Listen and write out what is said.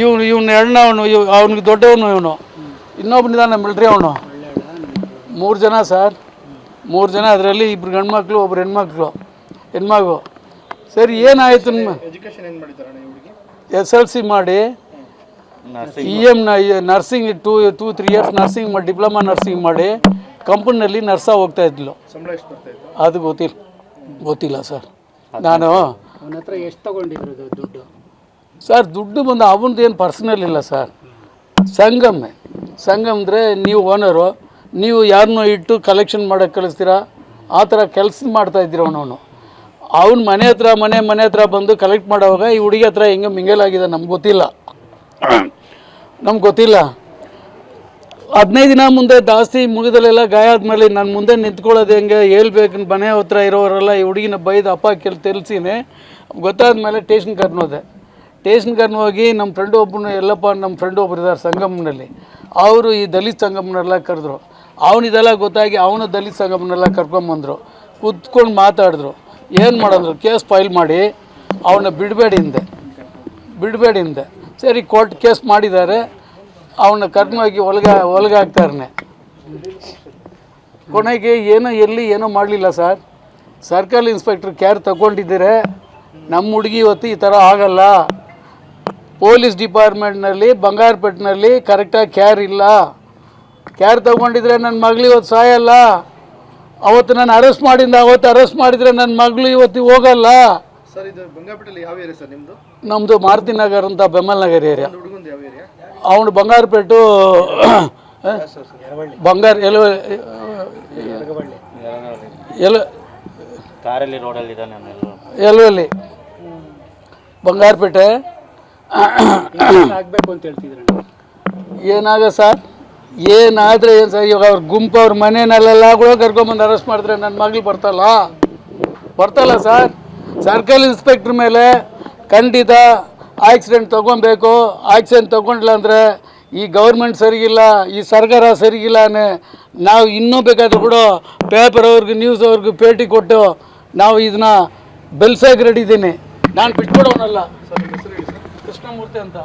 ಇವನು ಇವನು ಅವನು ಇವ್ ಅವನಿಗೆ ದೊಡ್ಡವನು ಇವನು. ಇನ್ನೊಬ್ಬನಿದಾನೆ ಮಿಲ್ಟ್ರಿ ಅವನು. ಮೂರು ಜನ ಸರ್. ಮೂರು ಜನ ಅದರಲ್ಲಿ ಇಬ್ರು ಗಂಡ್ಮಕ್ಳು ಒಬ್ರು ಹೆಣ್ಮಕ್ಳು ಹೆಣ್ಮಗು. ಸರಿ ಏನಾಯಿತು ನಿಮ್ಮ ಎಸ್ ಎಲ್ ಸಿ ಮಾಡಿ E M nursing two to three years nursing ಮಾಡಿ ಡಿಪ್ಲೊಮಾ ನರ್ಸಿಂಗ್ ಮಾಡಿ ಕಂಪನಿನಲ್ಲಿ ನರ್ಸಾಗಿ ಹೋಗ್ತಾ ಇದ್ಲು. ಸಂಬಳ ಎಷ್ಟು ಬರ್ತಾ ಅದು ಗೊತ್ತಿಲ್ಲ ಗೊತ್ತಿಲ್ಲ ಸರ್. ನಾನು ಎಷ್ಟು ತಗೊಂಡಿದ್ರು ದುಡ್ಡು? ಸರ್, ದುಡ್ಡು ಬಂದು ಅವನದೇನು ಪರ್ಸನಲ್ ಇಲ್ಲ ಸರ್. ಸಂಗಮ ಸಂಗಮ್ ಅಂದರೆ ನೀವು ಓನರು ನೀವು ಯಾರನ್ನೂ ಇಟ್ಟು ಕಲೆಕ್ಷನ್ ಮಾಡೋಕ್ಕೆ ಕಳಿಸ್ತೀರಾ? ಆ ಥರ ಕೆಲಸ ಮಾಡ್ತಾ ಇದ್ದೀರ ಅವನವನು ಅವ್ನ. ಮನೆ ಹತ್ರ, ಮನೆ ಮನೆ ಹತ್ರ ಬಂದು ಕಲೆಕ್ಟ್ ಮಾಡೋವಾಗ ಈ ಹುಡುಗಿ ಹತ್ರ ಹೆಂಗೆ ಮಿಂಗಲಾಗಿದೆ ನಮ್ಗೆ ಗೊತ್ತಿಲ್ಲ. ನಮ್ಗೆ ಗೊತ್ತಿಲ್ಲ. ಹದಿನೈದು ದಿನ ಮುಂದೆ ಜಾಸ್ತಿ ಮುಗಿದಲೆಲ್ಲ ಗಾಯ ಆದ್ಮೇಲೆ ನಾನು ಮುಂದೆ ನಿಂತ್ಕೊಳ್ಳೋದು ಹೆಂಗೆ, ಹೇಳ್ಬೇಕು, ಮನೆ ಹತ್ರ ಇರೋರೆಲ್ಲ ಈ ಹುಡುಗಿನ ಬೈದು ಅಪ್ಪ ಕೆಲ್ ತೆಲ್ಸಿನೇ ಗೊತ್ತಾದ ಮೇಲೆ ಟೇಷನ್ ಕರ್ನೋದೆ. ಟೇಷನ್ ಕರ್ನ ಹೋಗಿ ನಮ್ಮ ಫ್ರೆಂಡ್ ಒಬ್ಬನು ಎಲ್ಲಪ್ಪ ನಮ್ಮ ಫ್ರೆಂಡ್ ಒಬ್ರು ಇದ್ದಾರೆ ಸಂಗಮನಲ್ಲಿ ಅವರು ಈ ದಲಿತ ಸಂಗಮನೆಲ್ಲ ಕರೆದ್ರು. ಅವನು ಇದೆಲ್ಲ ಗೊತ್ತಾಗಿ ಅವನು ದಲಿತ ಸಂಗಮನೆಲ್ಲ ಕರ್ಕೊಂಬಂದರು ಕೂತ್ಕೊಂಡು ಮಾತಾಡಿದ್ರು. ಏನು ಮಾಡಿದ್ರು? ಕೇಸ್ ಫೈಲ್ ಮಾಡಿ ಅವನ್ನ ಬಿಡಬೇಡಿ ಹಿಂದೆ. ಬಿಡಬೇಡಿ ಹಿಂದೆ. ಸರಿ, ಕೋರ್ಟ್ ಕೇಸ್ ಮಾಡಿದ್ದಾರೆ. ಅವನ್ನ ಕರ್ಕೊಂಡೋಗಿ ಒಲ್ಗ ಒಳಗೆ ಹಾಕ್ತಾರನೆ ಕೊನೆಗೆ ಏನೋ ಎಲ್ಲಿ ಏನೋ ಮಾಡಲಿಲ್ಲ ಸರ್. ಸರ್ಕಲ್ ಇನ್ಸ್ಪೆಕ್ಟ್ರ್ ಕೇರ್ ತಗೊಂಡಿದ್ದೀರೆ. ನಮ್ಮ ಹುಡುಗಿ ಇವತ್ತು ಈ ಥರ ಆಗಲ್ಲ. ಪೊಲೀಸ್ ಡಿಪಾರ್ಟ್ಮೆಂಟ್ನಲ್ಲಿ ಬಂಗಾರಪೇಟ್ನಲ್ಲಿ ಕರೆಕ್ಟಾಗಿ ಕ್ಯಾರ್ ಇಲ್ಲ. ಕ್ಯಾರ್ ತಗೊಂಡಿದ್ರೆ ನನ್ನ ಮಗಳು ಇವತ್ತು ಸಾಯಲ್ಲ. ಅವತ್ತು ನಾನು ಅರೆಸ್ಟ್ ಮಾಡಿಂದ ಅವತ್ತು ಅರೆಸ್ಟ್ ಮಾಡಿದರೆ ನನ್ನ ಮಗಳು ಇವತ್ತು ಹೋಗಲ್ಲ. ಸರ್ ಇದು ಬಂಗಾರಪೇಟೆಯಲ್ಲಿ ಯಾವ ಏರಿಯಾ ಸರ್ ನಿಮ್ಮದು ನಮ್ಮದು ಮಾರುತಿ ನಗರ್ ಅಂತ ಬೆಮ್ಮಲ್ ನಗರ್ ಏರಿಯಾ ಒಂದು ಹುಡುಗಂದು ಯಾವ ಏರಿಯಾ ಅವನು ಬಂಗಾರಪೇಟು ಬಂಗಾರ ಎಲ್ಲ ಎಲ್ಲ ಕಾರಲ್ಲಿ ರೋಡಲ್ಲಿ ಬಂಗಾರಪೇಟೆ. ಆಗ್ಬೇಕು ಅಂತ ಹೇಳ್ತಿದ್ರಣ್ಣ ಏನಾಗ ಸರ್? ಏನಾದರೆ ಏನು ಸರ್ ಇವಾಗ ಅವ್ರ ಗುಂಪು ಅವ್ರ ಮನೆಯಲ್ಲೆಲ್ಲ ಕೂಡ ಕರ್ಕೊಂಬಂದು ಅರೆಸ್ಟ್ ಮಾಡಿದ್ರೆ ನನ್ನ ಮಗಳು ಬರ್ತಲ್ಲ ಬರ್ತಲ್ಲ ಸರ್? ಸರ್ಕಲ್ ಇನ್ಸ್ಪೆಕ್ಟ್ರ್ ಮೇಲೆ ಖಂಡಿತ ಆಕ್ಸಿಡೆಂಟ್ ತೊಗೊಬೇಕು. ಆಕ್ಸಿಡೆಂಟ್ ತೊಗೊಂಡ್ಲ ಅಂದರೆ ಈ ಗೌರ್ಮೆಂಟ್ ಸರಿಗಿಲ್ಲ ಈ ಸರ್ಕಾರ ಸರಿಗಿಲ್ಲ ನಾವು ಇನ್ನೂ ಬೇಕಾದ್ರೂ ಕೂಡ ಪೇಪರ್ ಅವ್ರಿಗೆ ನ್ಯೂಸ್ ಅವ್ರಿಗೆ ಭೇಟಿ ಕೊಟ್ಟು ನಾವು ಇದನ್ನ ಬೆಲ್ಸಾಗಿ ರೆಡಿ ಇದ್ದೀನಿ. ನಾನು ಬಿಟ್ಕೊಡೋನಲ್ಲ ಕೃಷ್ಣಮೂರ್ತಿ ಅಂತ.